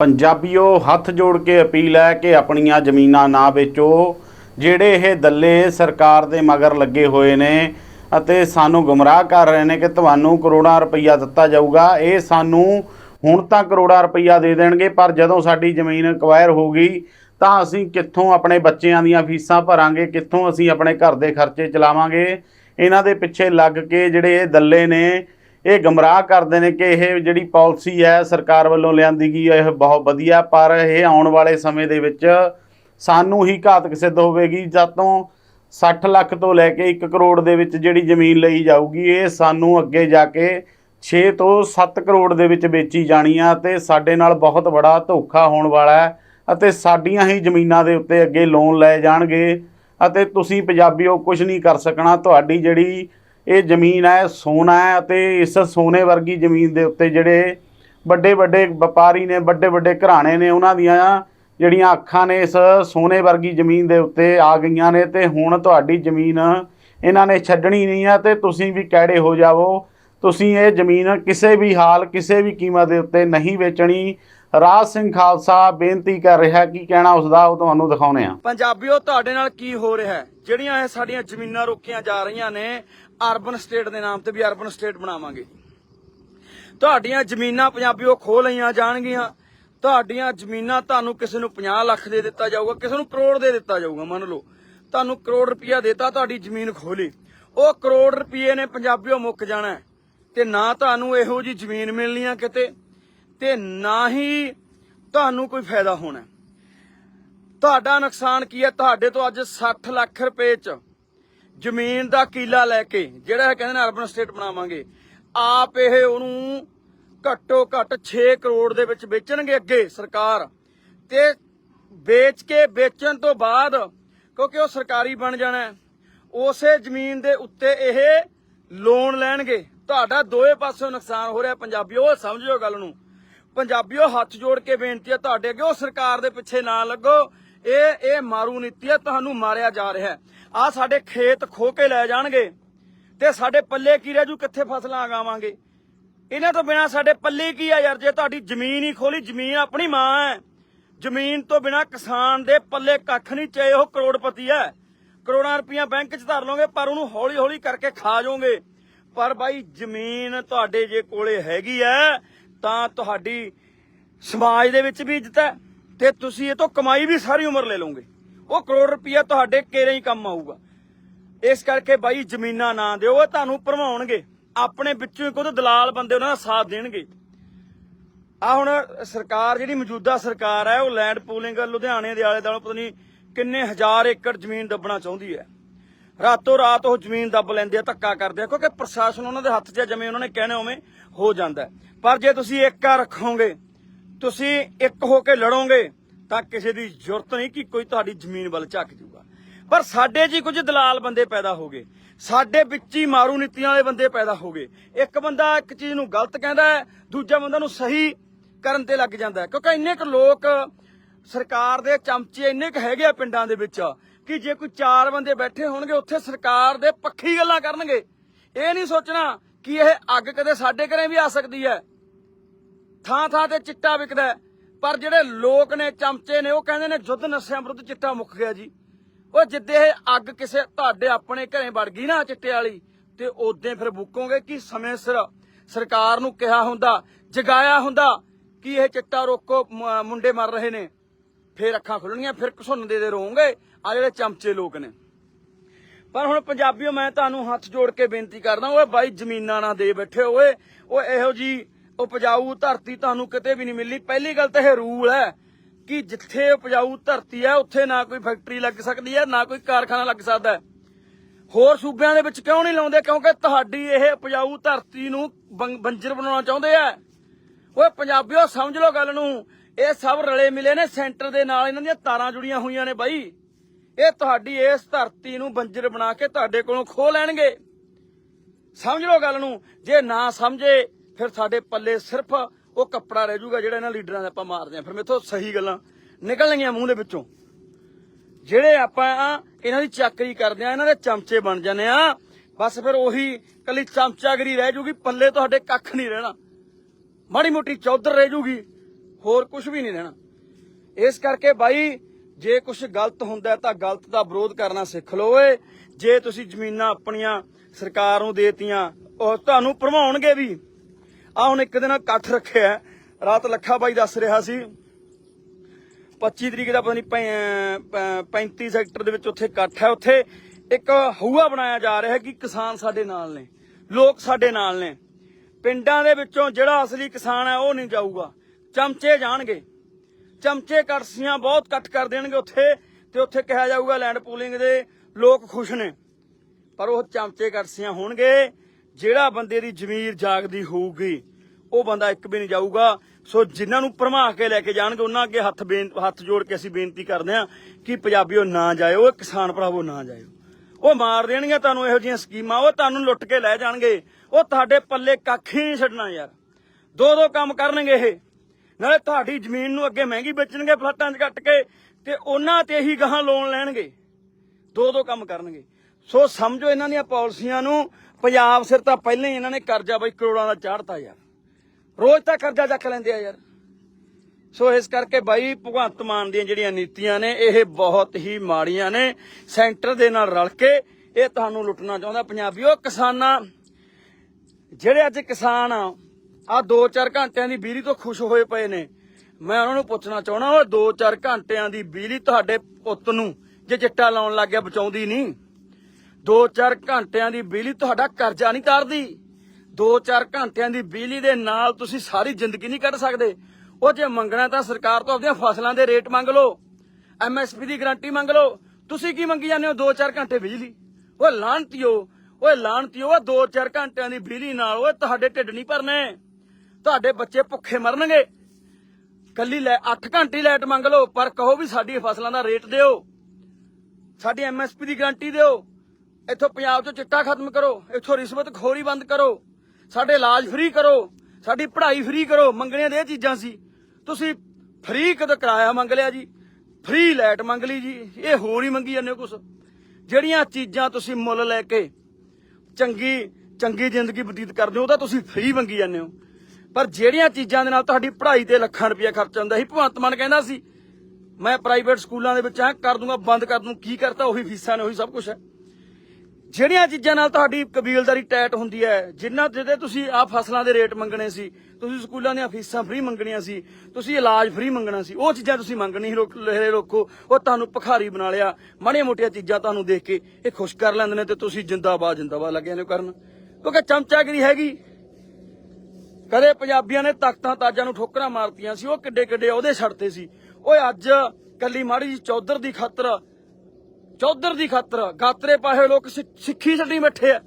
ਪੰਜਾਬੀਓ ਹੱਥ ਜੋੜ ਕੇ ਅਪੀਲ ਹੈ ਕਿ ਆਪਣੀਆਂ ਜ਼ਮੀਨਾਂ ਨਾ ਵੇਚੋ, ਜਿਹੜੇ ਇਹ ਦੱਲੇ ਸਰਕਾਰ ਦੇ ਮਗਰ ਲੱਗੇ ਹੋਏ ਨੇ ਅਤੇ ਸਾਨੂੰ ਗੁੰਮਰਾਹ ਕਰ ਰਹੇ ਨੇ ਕਿ ਤੁਹਾਨੂੰ ਕਰੋੜਾਂ ਰੁਪਈਆ ਦਿੱਤਾ ਜਾਊਗਾ। ਇਹ ਸਾਨੂੰ ਹੁਣ ਤਾਂ ਕਰੋੜਾਂ ਰੁਪਈਆ ਦੇ ਦੇਣਗੇ, ਪਰ ਜਦੋਂ ਸਾਡੀ ਜ਼ਮੀਨ ਅਕਵਾਇਰ ਹੋਊਗੀ ਤਾਂ ਅਸੀਂ ਕਿੱਥੋਂ ਆਪਣੇ ਬੱਚਿਆਂ ਦੀਆਂ ਫੀਸਾਂ ਭਰਾਂਗੇ, ਕਿੱਥੋਂ ਅਸੀਂ ਆਪਣੇ ਘਰ ਦੇ ਖਰਚੇ ਚਲਾਵਾਂਗੇ? ਇਹਨਾਂ ਦੇ ਪਿੱਛੇ ਲੱਗ ਕੇ ਜਿਹੜੇ ਇਹ ਦੱਲੇ ਨੇ ਇਹ ਗਮਰਾਹ ਕਰਦੇ ਨੇ ਕਿ ਇਹ ਜਿਹੜੀ ਪਾਲਿਸੀ ਹੈ ਸਰਕਾਰ ਵੱਲੋਂ ਲਿਆਂਦੀ ਗਈ ਇਹ ਬਹੁਤ ਵਧੀਆ ਪਰ ਇਹ ਆਉਣ ਵਾਲੇ ਸਮੇਂ ਦੇ ਵਿੱਚ ਸਾਨੂੰ ਹੀ ਘਾਤਕ ਸਿੱਧ ਹੋਵੇਗੀ। ਜਦ ਤੋਂ 60 ਲੱਖ ਤੋਂ ਲੈ ਕੇ 1 ਕਰੋੜ ਦੇ ਵਿੱਚ ਜਿਹੜੀ ਜ਼ਮੀਨ ਲਈ ਜਾਊਗੀ, ਇਹ ਸਾਨੂੰ ਅੱਗੇ ਜਾ ਕੇ 6 ਤੋਂ 7 ਕਰੋੜ ਦੇ ਵਿੱਚ ਵੇਚੀ ਜਾਣੀ ਆ ਤੇ ਸਾਡੇ ਨਾਲ ਬਹੁਤ ਬੜਾ ਧੋਖਾ ਹੋਣ ਵਾਲਾ ਹੈ ਅਤੇ ਸਾਡੀਆਂ ਹੀ ਜ਼ਮੀਨਾਂ ਦੇ ਉੱਤੇ ਅੱਗੇ ਲੋਨ ਲਏ ਜਾਣਗੇ ਅਤੇ ਤੁਸੀਂ ਪੰਜਾਬੀਓ ਕੁਝ ਨਹੀਂ ਕਰ ਸਕਣਾ। ਤੁਹਾਡੀ ਜਿਹੜੀ ਇਹ ਜ਼ਮੀਨ ਹੈ, ਸੋਨਾ ਹੈ ਅਤੇ ਇਸ ਸੋਨੇ ਵਰਗੀ ਜ਼ਮੀਨ ਦੇ ਉੱਤੇ ਜਿਹੜੇ ਵੱਡੇ ਵੱਡੇ ਵਪਾਰੀ ਨੇ, ਵੱਡੇ ਵੱਡੇ ਘਰਾਣੇ ਨੇ, ਉਹਨਾਂ ਦੀਆਂ ਜਿਹੜੀਆਂ ਅੱਖਾਂ ਨੇ ਇਸ ਸੋਨੇ ਵਰਗੀ ਜ਼ਮੀਨ ਦੇ ਉੱਤੇ ਆ ਗਈਆਂ ਨੇ ਤੇ ਹੁਣ ਤੁਹਾਡੀ ਜ਼ਮੀਨ ਇਹਨਾਂ ਨੇ ਛੱਡਣੀ ਨਹੀਂ ਹੈ ਤੇ ਤੁਸੀਂ ਵੀ ਕਿਹੜੇ ਹੋ ਜਾਵੋ। ਤੁਸੀਂ ਇਹ ਜ਼ਮੀਨ ਕਿਸੇ ਵੀ ਹਾਲ, ਕਿਸੇ ਵੀ ਕੀਮਤ ਦੇ ਉੱਤੇ ਨਹੀਂ ਵੇਚਣੀ। ਰਾਜ ਸਿੰਘ ਖਾਲਸਾ ਬੇਨਤੀ ਕਰ ਰਿਹਾ ਕੀ ਕਹਿਣਾ ਉਸ ਦਾ ਉਹ ਤੁਹਾਨੂੰ ਦਿਖਾਉਨੇ ਆ ਪੰਜਾਬੀਓ, ਤੁਹਾਡੇ ਨਾਲ ਕੀ ਹੋ ਰਿਹਾ ਹੈ? ਜਿਹੜੀਆਂ ਇਹ ਸਾਡੀਆਂ ਜ਼ਮੀਨਾਂ ਰੋਕੀਆਂ ਜਾ ਰਹੀਆਂ ਨੇ ਅਰਬਨ ਸਟੇਟ ਦੇ ਨਾਮ ਤੇ ਵੀ ਅਰਬਨ ਸਟੇਟ ਬਣਾਵਾਂਗੇ ਤੁਹਾਡੀਆਂ ਜ਼ਮੀਨਾਂ ਪੰਜਾਬੀਓ ਖੋਹ ਲਈਆਂ ਜਾਣਗੀਆਂ। ਤੁਹਾਡੀਆਂ ਜ਼ਮੀਨਾਂ ਤੁਹਾਨੂੰ ਕਿਸੇ ਨੂੰ 50 ਲੱਖ ਦੇ ਦਿੱਤਾ ਜਾਊਗਾ, ਕਿਸੇ ਨੂੰ ਕਰੋੜ ਦੇ ਦਿੱਤਾ ਜਾਊਗਾ, ਮੰਨ ਲਓ। ਤੁਹਾਨੂੰ ਕਰੋੜ ਰੁਪਇਆ ਦਿੱਤਾ, ਤੁਹਾਡੀ ਜ਼ਮੀਨ ਖੋਲੀ ਉਹ ਕਰੋੜ ਰੁਪਏ ਨੇ ਪੰਜਾਬੀਓ ਮੁੱਕ ਜਾਣਾ ਤੇ ਨਾ ਤੁਹਾਨੂੰ ਇਹੋ ਜੀ ਜ਼ਮੀਨ ਮਿਲਣੀ ਆ ਕਿਤੇ ਤੇ ਨਾ ਹੀ ਤੁਹਾਨੂੰ ਕੋਈ ਫਾਇਦਾ ਹੋਣਾ ਤੁਹਾਡਾ ਨੁਕਸਾਨ ਕੀ ਹੈ? ਤੁਹਾਡੇ ਤੋਂ ਅੱਜ 60 ਲੱਖ ਰੁਪਏ ਚ ਜ਼ਮੀਨ ਦਾ ਕੀਲਾ ਲੈ ਕੇ, ਜਿਹੜਾ ਇਹ ਕਹਿੰਦੇ ਨੇ ਅਰਬਨ ਸਟੇਟ ਬਣਾਵਾਂਗੇ, ਆਪ ਇਹ ਉਹਨੂੰ ਘੱਟੋ ਘੱਟ 6 ਕਰੋੜ ਦੇ ਵਿੱਚ ਵੇਚਣਗੇ ਅੱਗੇ ਸਰਕਾਰ। ਤੇ ਵੇਚ ਕੇ ਵੇਚਣ ਤੋਂ ਬਾਅਦ, ਕਿਉਂਕਿ ਉਹ ਸਰਕਾਰੀ ਬਣ ਜਾਣਾ ਉਸੇ ਜ਼ਮੀਨ ਦੇ ਉੱਤੇ ਇਹ ਲੋਨ ਲੈਣਗੇ। ਤੁਹਾਡਾ ਦੋਵੇਂ ਪਾਸਿਓਂ ਨੁਕਸਾਨ ਹੋ ਰਿਹਾ ਪੰਜਾਬੀਓ, ਸਮਝਿਓ ਗੱਲ ਨੂੰ। ਪੰਜਾਬੀਓ ਹੱਥ ਜੋੜ ਕੇ ਬੇਨਤੀ ਹੈ ਤੁਹਾਡੇ ਅੱਗੇ, ਉਹ ਸਰਕਾਰ ਦੇ ਪਿੱਛੇ ਨਾ ਲੱਗੋ। ਇਹ ਇਹ ਮਾਰੂ ਨੀਤੀ ਹੈ, ਤੁਹਾਨੂੰ ਮਾਰਿਆ ਜਾ ਰਿਹਾ ਹੈ। ਆ ਸਾਡੇ ਖੇਤ ਖੋ ਕੇ ਲੈ ਜਾਣਗੇ ਤੇ ਸਾਡੇ ਪੱਲੇ ਕੀ ਰਹਿ ਜੂ, ਕਿੱਥੇ ਫਸਲਾਂ ਆਗਾਵਾਂਗੇ ਇਹਨਾਂ ਤੋਂ ਬਿਨਾ ਸਾਡੇ ਪੱਲੇ ਕੀ ਆ ਯਾਰ? ਜੇ ਤੁਹਾਡੀ ਜ਼ਮੀਨ ਹੀ ਖੋਲੀ, ਜ਼ਮੀਨ ਆਪਣੀ ਮਾਂ ਹੈ। ਜ਼ਮੀਨ ਤੋਂ ਬਿਨਾ ਕਿਸਾਨ ਦੇ ਪੱਲੇ ਕੱਖ ਨਹੀਂ, ਚਾਹੇ ਉਹ ਕਰੋੜਪਤੀ ਹੈ। ਕਰੋੜਾਂ ਰੁਪਈਆ ਬੈਂਕ 'ਚ ਧਰ ਲਓਗੇ, ਪਰ ਉਹਨੂੰ ਹੌਲੀ ਹੌਲੀ ਕਰਕੇ ਖਾ ਜਾਓਗੇ। ਪਰ ਬਾਈ, ਜ਼ਮੀਨ ਤੁਹਾਡੇ ਜੇ ਕੋਲੇ ਹੈਗੀ ਹੈ, ਤਾਂ ਤੁਹਾਡੀ ਸਮਾਜ ਦੇ ਵਿੱਚ ਵੀ ਇੱਜ਼ਤ ਹੈ। ਤੇ ਤੁਸੀਂ ਇਹ ਤੋਂ ਕਮਾਈ ਵੀ ਸਾਰੀ ਉਮਰ ਲੈ ਲਓਗੇ। ਉਹ ਕਰੋੜ ਰੁਪਈਆ ਤੁਹਾਡੇ ਕੇਰੇ ਹੀ ਕੰਮ ਆਊਗਾ। ਇਸ ਕਰਕੇ ਬਾਈ ਜ਼ਮੀਨਾਂ ਨਾ ਦਿਓ ਇਹ ਤੁਹਾਨੂੰ ਭਰਮਾਉਣਗੇ ਆਪਣੇ ਵਿੱਚੋਂ ਹੀ ਕੁਝ ਦਲਾਲ ਬੰਦੇ ਉਹਨਾਂ ਦਾ ਸਾਥ ਦੇਣਗੇ। ਆ ਹੁਣ ਸਰਕਾਰ ਜਿਹੜੀ ਮੌਜੂਦਾ ਸਰਕਾਰ ਹੈ, ਉਹ ਲੈਂਡ ਪੂਲਿੰਗ ਲੁਧਿਆਣੇ ਦੇ ਆਲੇ ਦੁਆਲੇ ਪਤਾ ਨਹੀਂ ਕਿੰਨੇ ਹਜ਼ਾਰ ਏਕੜ ਜ਼ਮੀਨ ਦੱਬਣਾ ਚਾਹੁੰਦੀ ਹੈ। ਰਾਤੋਂ ਰਾਤ ਉਹ ਜ਼ਮੀਨ ਦੱਬ ਲੈਂਦੇ ਆ, ਧੱਕਾ ਕਰਦੇ ਆ, ਕਿਉਂਕਿ ਪ੍ਰਸ਼ਾਸਨ ਉਹਨਾਂ ਦੇ ਹੱਥ 'ਚ ਜਿਵੇਂ ਉਹਨਾਂ ਨੇ ਕਹਿਣਾ ਉਵੇਂ ਹੋ ਜਾਂਦਾ ਪਰ ਜੇ ਤੁਸੀਂ ਏਕਾ ਰੱਖੋਗੇ ਤੁਸੀਂ ਇੱਕ ਹੋ ਕੇ ਲੜੋਗੇ ਤਾਂ ਕਿਸੇ ਦੀ ਜ਼ਰੂਰਤ ਨਹੀਂ ਕਿ ਕੋਈ ਤੁਹਾਡੀ ਜ਼ਮੀਨ ਵੱਲ ਝੱਕ ਜਾਊਗਾ। ਪਰ ਸਾਡੇ 'ਚ ਹੀ ਕੁਝ ਦਲਾਲ ਬੰਦੇ ਪੈਦਾ ਹੋ ਗਏ। ਸਾਡੇ ਵਿੱਚ ਹੀ ਮਾਰੂ ਨੀਤੀਆਂ ਵਾਲੇ ਬੰਦੇ ਪੈਦਾ ਹੋ ਗਏ। ਇੱਕ ਬੰਦਾ ਇੱਕ ਚੀਜ਼ ਨੂੰ ਗਲਤ ਕਹਿੰਦਾ ਹੈ, ਦੂਜਾ ਬੰਦਾ ਨੂੰ ਸਹੀ ਕਰਨ ਤੇ ਲੱਗ ਜਾਂਦਾ ਹੈ। ਕਿਉਂਕਿ ਇੰਨੇ ਕੁ ਲੋਕ ਸਰਕਾਰ ਦੇ ਚਮਚੇ ਇੰਨੇ ਕੁ ਹੈਗੇ ਆ ਪਿੰਡਾਂ ਦੇ ਵਿੱਚ ਕਿ ਜੇ ਕੋਈ ਚਾਰ ਬੰਦੇ ਬੈਠੇ ਹੋਣਗੇ, ਉੱਥੇ ਸਰਕਾਰ ਦੇ ਪੱਖੀ ਗੱਲਾਂ ਕਰਨਗੇ। ਇਹ ਨਹੀਂ ਸੋਚਣਾ ਕਿ ਇਹ ਅੱਗ ਕਦੇ ਸਾਡੇ ਘਰੇ ਵੀ ਆ ਸਕਦੀ ਹੈ। ਥਾਂ ਥਾਂ ਤੇ ਚਿੱਟਾ ਵਿਕਦਾ ਪਰ ਜਿਹੜੇ ਲੋਕ ਨੇ, ਚਮਚੇ ਨੇ, ਉਹ ਕਹਿੰਦੇ ਨੇ ਯੁੱਧ ਨਸ਼ਿਆਂ ਵਿਰੁੱਧ ਚਿੱਟਾ ਮੁੱਕ ਗਿਆ ਜੀ। ਉਹ ਜਿੱਦੇ ਇਹ ਅੱਗ ਕਿਸੇ ਤੁਹਾਡੇ ਆਪਣੇ ਘਰੇ ਵੜ ਗਈ ਨਾ ਚਿੱਟੇ ਵਾਲੀ, ਤੇ ਉਦੋਂ ਫਿਰ ਬੁੱਕੋਗੇ ਕਿ ਸਮੇਂ ਸਿਰ ਸਰਕਾਰ ਨੂੰ ਕਿਹਾ ਹੁੰਦਾ, ਜਗਾਇਆ ਹੁੰਦਾ ਕਿ ਇਹ ਚਿੱਟਾ ਰੋਕੋ ਮੁੰਡੇ ਮਰ ਰਹੇ ਨੇ। ਫਿਰ ਅੱਖਾਂ ਖੁੱਲਣੀਆਂ ਫਿਰ ਘਸੁੰਨਦੇ ਦੇ ਰੋਗੇ ਆ ਜਿਹੜੇ ਚਮਚੇ ਲੋਕ ਨੇ। ਪਰ ਹੁਣ ਪੰਜਾਬੀਓ, ਮੈਂ ਤੁਹਾਨੂੰ ਹੱਥ ਜੋੜ ਕੇ ਬੇਨਤੀ ਕਰਦਾ, ਓਏ ਬਾਈ ਜ਼ਮੀਨਾਂ ਨਾ ਦੇ ਬੈਠੇ ਓਏ ਓਏ ਇਹੋ ਜੀ ਉਪਜਾਊ ਧਰਤੀ ਤੁਹਾਨੂੰ ਕਿਤੇ ਵੀ ਨਹੀਂ ਮਿਲਣੀ। ਪਹਿਲੀ ਗੱਲ ਤਾਂ ਇਹ ਰੂਲ ਹੈ ਕਿ ਜਿੱਥੇ ਉਪਜਾਊ ਧਰਤੀ ਹੈ, ਉੱਥੇ ਨਾ ਕੋਈ ਫੈਕਟਰੀ ਲੱਗ ਸਕਦੀ ਹੈ, ਨਾ ਕੋਈ ਕਾਰਖਾਨਾ ਲੱਗ ਸਕਦਾ ਹੈ। ਹੋਰ ਸੂਬਿਆਂ ਦੇ ਵਿੱਚ ਕਿਉਂ ਨਹੀਂ ਲਾਉਂਦੇ? ਕਿਉਂਕਿ ਤੁਹਾਡੀ ਇਹ ਉਪਜਾਊ ਧਰਤੀ ਨੂੰ ਬੰਜਰ ਬਣਾਉਣਾ ਚਾਹੁੰਦੇ ਆ। ਓਏ ਪੰਜਾਬੀਓ, ਸਮਝ ਲਓ ਗੱਲ ਨੂੰ। ਇਹ ਸਭ ਰਲੇ ਮਿਲੇ ਨੇ ਸੈਂਟਰ ਦੇ ਨਾਲ, ਇਹਨਾਂ ਦੀਆਂ ਤਾਰਾਂ ਜੁੜੀਆਂ ਹੋਈਆਂ ਨੇ ਬਾਈ। ਇਹ ਤੁਹਾਡੀ ਇਸ ਧਰਤੀ ਨੂੰ ਬੰਜਰ ਬਣਾ ਕੇ ਤੁਹਾਡੇ ਕੋਲੋਂ ਖੋਹ ਲੈਣਗੇ। ਸਮਝ ਲਓ ਗੱਲ ਨੂੰ। ਜੇ ਨਾ ਸਮਝੇ ਫਿਰ ਸਾਡੇ ਪੱਲੇ ਸਿਰਫ ਉਹ ਕੱਪੜਾ ਰਹਿ ਜਾਊਗਾ ਜਿਹੜਾ ਇਹਨਾਂ ਲੀਡਰਾਂ ਦੇ ਆਪਾਂ ਮਾਰਦੇ ਆ ਫਿਰ ਮੇਥੋਂ ਸਹੀ ਗੱਲਾਂ ਨਿਕਲਣਗੀਆਂ ਮੂੰਹ ਦੇ ਵਿੱਚੋਂ। ਜਿਹੜੇ ਆਪਾਂ ਇਹਨਾਂ ਦੀ ਚਾਕਰੀ ਕਰਦੇ ਆ, ਇਹਨਾਂ ਦੇ ਚਮਚੇ ਬਣ ਜਾਂਦੇ ਆ। ਬਸ ਫਿਰ ਉਹੀ ਕੱਲੀ ਚਮਚਾਗਰੀ ਰਹਿ ਜੂਗੀ ਪੱਲੇ ਤੁਹਾਡੇ ਕੱਖ ਨਹੀਂ ਰਹਿਣਾ। ਮਾੜੀ ਮੋਟੀ ਚੌਧਰ ਰਹਿ ਜੂਗੀ ਹੋਰ ਕੁਝ ਵੀ ਨਹੀਂ ਰਹਿਣਾ। ਇਸ ਕਰਕੇ ਬਾਈ, ਜੇ ਕੁਝ ਗਲਤ ਹੁੰਦਾ ਤਾਂ ਗਲਤ ਦਾ ਵਿਰੋਧ ਕਰਨਾ ਸਿੱਖ ਲਓ ਓਏ। ਜੇ ਤੁਸੀਂ ਜ਼ਮੀਨਾਂ ਆਪਣੀਆਂ ਸਰਕਾਰ ਨੂੰ ਦੇਤੀਆਂ, ਉਹ ਤੁਹਾਨੂੰ ਭਰਮਾਉਣਗੇ ਵੀ। ਆ ਹੁਣ ਇੱਕ ਦਿਨ ਇਕੱਠ ਰੱਖਿਆ ਰਾਤ ਲੱਖਾ ਬਾਈ ਦੱਸ ਰਿਹਾ ਸੀ। 25 ਤਰੀਕ ਦਾ ਪਤਾ ਨਹੀਂ 35 ਸੈਕਟਰ ਦੇ ਵਿੱਚ ਉੱਥੇ ਇਕੱਠ ਹੈ। ਉੱਥੇ ਇੱਕ ਹੂਆ ਬਣਾਇਆ ਜਾ ਰਿਹਾ ਕਿ ਕਿਸਾਨ ਸਾਡੇ ਨਾਲ ਨੇ। ਲੋਕ ਸਾਡੇ ਨਾਲ ਨੇ। ਪਿੰਡਾਂ ਦੇ ਵਿੱਚੋਂ ਜਿਹੜਾ ਅਸਲੀ ਕਿਸਾਨ ਹੈ, ਉਹ ਨਹੀਂ ਜਾਊਗਾ। ਚਮਚੇ ਜਾਣਗੇ। ਚਮਚੇ ਕੜਸੀਆਂ ਬਹੁਤ ਇਕੱਠ ਕਰ ਦੇਣਗੇ ਉੱਥੇ ਤੇ ਉੱਥੇ ਕਿਹਾ ਜਾਊਗਾ ਲੈਂਡ ਪੂਲਿੰਗ ਦੇ ਲੋਕ ਖੁਸ਼ ਨੇ। ਪਰ ਉਹ ਚਮਚੇ ਕੜਸੀਆਂ ਹੋਣਗੇ। ਜਿਹੜਾ ਬੰਦੇ ਦੀ ਜ਼ਮੀਰ ਜਾਗਦੀ ਹੋਊਗੀ। ਉਹ ਬੰਦਾ ਇੱਕ ਵੀ ਨਹੀਂ ਜਾਊਗਾ। ਸੋ ਜਿਨ੍ਹਾਂ ਨੂੰ ਭਰਮਾ ਕੇ ਲੈ ਕੇ ਜਾਣਗੇ, ਉਹਨਾਂ ਅੱਗੇ ਹੱਥ ਬੇਨ, ਹੱਥ ਜੋੜ ਕੇ ਅਸੀਂ ਬੇਨਤੀ ਕਰਦੇ ਹਾਂ ਕਿ ਪੰਜਾਬੀਓ ਨਾ ਜਾਇਓ ਉਹ ਕਿਸਾਨ ਭਰਾਵੋ ਨਾ ਜਾਇਓ। ਉਹ ਮਾਰ ਦੇਣਗੇ ਤੁਹਾਨੂੰ ਇਹੋ ਜਿਹੀਆਂ ਸਕੀਮਾਂ, ਉਹ ਤੁਹਾਨੂੰ ਲੁੱਟ ਕੇ ਲੈ ਜਾਣਗੇ। ਉਹ ਤੁਹਾਡੇ ਪੱਲੇ ਕੱਖ ਹੀ ਨਹੀਂ ਛੱਡਣਾ ਯਾਰ। ਦੋ ਦੋ ਕੰਮ ਕਰਨਗੇ ਇਹ। ਨਾਲੇ ਤੁਹਾਡੀ ਜ਼ਮੀਨ ਨੂੰ ਅੱਗੇ ਮਹਿੰਗੀ ਵੇਚਣਗੇ ਫਲੱਟਾਂ 'ਚ ਕੱਟ ਕੇ ਤੇ ਉਹਨਾਂ ਤੇ ਹੀ ਗਾਹਾਂ ਲੋਨ ਲੈਣਗੇ। ਦੋ ਦੋ ਕੰਮ ਕਰਨਗੇ। ਸੋ ਸਮਝੋ ਇਹਨਾਂ ਦੀਆਂ ਪਾਲਿਸੀਆਂ ਨੂੰ। ਪੰਜਾਬ ਸਿਰ ਤਾਂ ਪਹਿਲਾਂ ਹੀ ਇਹਨਾਂ ਨੇ ਕਰਜ਼ਾ ਬਈ ਕਰੋੜਾਂ ਦਾ ਚਾੜਤਾ ਯਾਰ। ਰੋਜ਼ ਤਾਂ ਕਰਜ਼ਾ ਚੱਕ ਲੈਂਦੇ ਆ ਯਾਰ। ਸੋ ਇਸ ਕਰਕੇ ਬਾਈ ਭਗਵੰਤ ਮਾਨ ਦੀਆਂ ਜਿਹੜੀਆਂ ਨੀਤੀਆਂ ਨੇ, ਇਹ ਬਹੁਤ ਹੀ ਮਾੜੀਆਂ ਨੇ। ਸੈਂਟਰ ਦੇ ਨਾਲ ਰਲ ਕੇ ਇਹ ਤੁਹਾਨੂੰ ਲੁੱਟਣਾ ਚਾਹੁੰਦਾ ਪੰਜਾਬੀ ਉਹ ਕਿਸਾਨਾਂ, ਜਿਹੜੇ ਅੱਜ ਕਿਸਾਨ ਆ ਆ 2-4 ਘੰਟਿਆਂ ਦੀ ਬਿਜਲੀ ਤੋਂ ਖੁਸ਼ ਹੋਏ ਪਏ ਨੇ। ਮੈਂ ਉਹਨਾਂ ਨੂੰ ਪੁੱਛਣਾ ਚਾਹਣਾ ਉਹ 2-4 ਘੰਟਿਆਂ ਦੀ ਬਿਜਲੀ ਤੁਹਾਡੇ ਪੁੱਤ ਨੂੰ ਜੇ ਚਿੱਟਾ ਲਾਉਣ ਲੱਗ ਗਿਆ, ਬਚਾਉਂਦੀ ਨਹੀਂ। 2-4 ਘੰਟਿਆਂ ਦੀ ਬਿਜਲੀ ਤੁਹਾਡਾ ਕਰਜ਼ਾ ਨਹੀਂ ਤਾਰਦੀ। 2-4 ਘੰਟਿਆਂ ਦੀ ਬਿਜਲੀ ਦੇ ਨਾਲ ਤੁਸੀਂ ਸਾਰੀ ਜ਼ਿੰਦਗੀ ਨਹੀਂ ਕੱਢ ਸਕਦੇ। ਉਹ ਜੇ ਮੰਗਣਾ ਤਾਂ ਸਰਕਾਰ ਤੋਂ ਆਪਣੀਆਂ ਫਸਲਾਂ ਦੇ ਰੇਟ ਮੰਗ ਲਓ ਐਮਐਸਪੀ ਦੀ ਗਾਰੰਟੀ ਮੰਗ ਲਓ। ਤੁਸੀਂ ਕੀ ਮੰਗੀ ਜਾਂਦੇ ਹੋ 2-4 ਘੰਟੇ ਬਿਜਲੀ? ਓਏ ਲਾਂਟਿਓ ਓਏ ਲਾਂਟਿਓ ਉਹ 2-4 ਘੰਟਿਆਂ ਦੀ ਬਿਜਲੀ ਨਾਲ ਓਏ ਤੁਹਾਡੇ ਢਿੱਡ ਨਹੀਂ ਭਰਨੇ। ਤੁਹਾਡੇ ਬੱਚੇ ਭੁੱਖੇ ਮਰਨਗੇ। ਕੱਲੀ ਲੈ 8 ਘੰਟੇ ਲਾਈਟ ਮੰਗ ਲਓ, ਪਰ ਕਹੋ ਵੀ ਸਾਡੀ ਫਸਲਾਂ ਦਾ ਰੇਟ ਦਿਓ। ਸਾਡੀ ਐਮਐਸਪੀ ਦੀ ਗਾਰੰਟੀ ਦਿਓ। ਇੱਥੋਂ ਪੰਜਾਬ ਚੋਂ ਚਿੱਟਾ ਖਤਮ ਕਰੋ, ਇੱਥੋਂ ਰਿਸ਼ਵਤ ਖੋਰੀ ਬੰਦ ਕਰੋ। ਸਾਡੇ ਇਲਾਜ ਫ੍ਰੀ ਕਰੋ, ਸਾਡੀ ਪੜ੍ਹਾਈ ਫ੍ਰੀ ਕਰੋ, ਮੰਗਣੀਆਂ ਦੇ ਇਹ ਚੀਜ਼ਾਂ ਸੀ। ਤੁਸੀਂ ਫ੍ਰੀ ਕਦੋਂ ਕਿਰਾਇਆ ਮੰਗ ਲਿਆ ਜੀ? ਫ੍ਰੀ ਲਾਈਟ ਮੰਗ ਲਈ ਜੀ। ਇਹ ਹੋਰ ਹੀ ਮੰਗੀ ਜਾਂਦੇ ਹੋ ਕੁਛ। ਜਿਹੜੀਆਂ ਚੀਜ਼ਾਂ ਤੁਸੀਂ ਮੁੱਲ ਲੈ ਕੇ ਚੰਗੀ ਚੰਗੀ ਜ਼ਿੰਦਗੀ ਬਤੀਤ ਕਰਦੇ ਹੋ, ਉਹ ਤਾਂ ਤੁਸੀਂ ਫ੍ਰੀ ਮੰਗੀ ਜਾਂਦੇ ਹੋ। ਪਰ ਜਿਹੜੀਆਂ ਚੀਜ਼ਾਂ ਦੇ ਨਾਲ ਤੁਹਾਡੀ ਪੜ੍ਹਾਈ ਤੇ ਲੱਖਾਂ ਰੁਪਇਆ ਖਰਚ ਹੁੰਦਾ ਸੀ, ਭਗਵੰਤ ਮਾਨ ਕਹਿੰਦਾ ਸੀ, ਮੈਂ ਪ੍ਰਾਈਵੇਟ ਸਕੂਲਾਂ ਦੇ ਵਿੱਚ ਐ ਕਰ ਦੂੰਗਾ, ਬੰਦ ਕਰ ਦੂੰ, ਕੀ ਕਰਤਾ, ਉਹੀ ਫੀਸਾਂ ਨੇ, ਉਹੀ ਸਭ ਕੁਝ ਹੈ। ਜਿਹੜੀਆਂ ਚੀਜ਼ਾਂ ਨਾਲ ਤੁਹਾਡੀ ਕਬੀਲਦਾਰੀ ਟੈਟ ਹੁੰਦੀ ਹੈ ਜਿਨ੍ਹਾਂ ਜਿਹਦੇ ਤੁਸੀਂ ਆ ਫਸਲਾਂ ਦੇ ਰੇਟ ਮੰਗਣੇ ਸੀ, ਤੁਸੀਂ ਸਕੂਲਾਂ ਦੀਆਂ ਫੀਸਾਂ ਫ੍ਰੀ ਮੰਗਣੀਆਂ ਸੀ, ਤੁਸੀਂ ਇਲਾਜ ਫ੍ਰੀ ਮੰਗਣਾ ਸੀ, ਉਹ ਚੀਜ਼ਾਂ ਤੁਸੀਂ ਮੰਗਣੀ ਰੋਕ ਰੋਕੋ, ਉਹ ਤੁਹਾਨੂੰ ਭਖਾਰੀ ਬਣਾ ਲਿਆ, ਮਾੜੀਆਂ ਮੋਟੀਆਂ ਚੀਜ਼ਾਂ ਤੁਹਾਨੂੰ ਦੇਖ ਕੇ ਇਹ ਖੁਸ਼ ਕਰ ਲੈਂਦੇ ਨੇ ਤੇ ਤੁਸੀਂ ਜਿੰਦਾਬਾਦ ਜਿੰਦਾਬਾਦ ਲੱਗਿਆ ਨੇ ਕਰਨ। ਕਿਉਂਕਿ ਚਮਚਾਗਿਰੀ ਹੈਗੀ। ਕਦੇ ਪੰਜਾਬੀਆਂ ਨੇ ਤਖਤਾਂ ਤਾਜਾਂ ਨੂੰ ਠੋਕਰਾਂ ਮਾਰਤੀਆਂ ਸੀ, ਉਹ ਕਿੱਡੇ ਕਿੱਡੇ ਉਹਦੇ ਛੱਡਤੇ ਸੀ। ਓਏ ਅੱਜ ਕੱਲੀ ਮਾੜੀ ਜੀ ਚੌਧਰ ਦੀ ਖਾਤਰ ਚੌਧਰ ਦੀ ਖਾਤਰ ਗਾਤਰੇ ਪਾਏ ਲੋਕ ਸਿ- ਸਿੱਖੀ ਛੱਡੀ ਬੈਠੇ ਆ।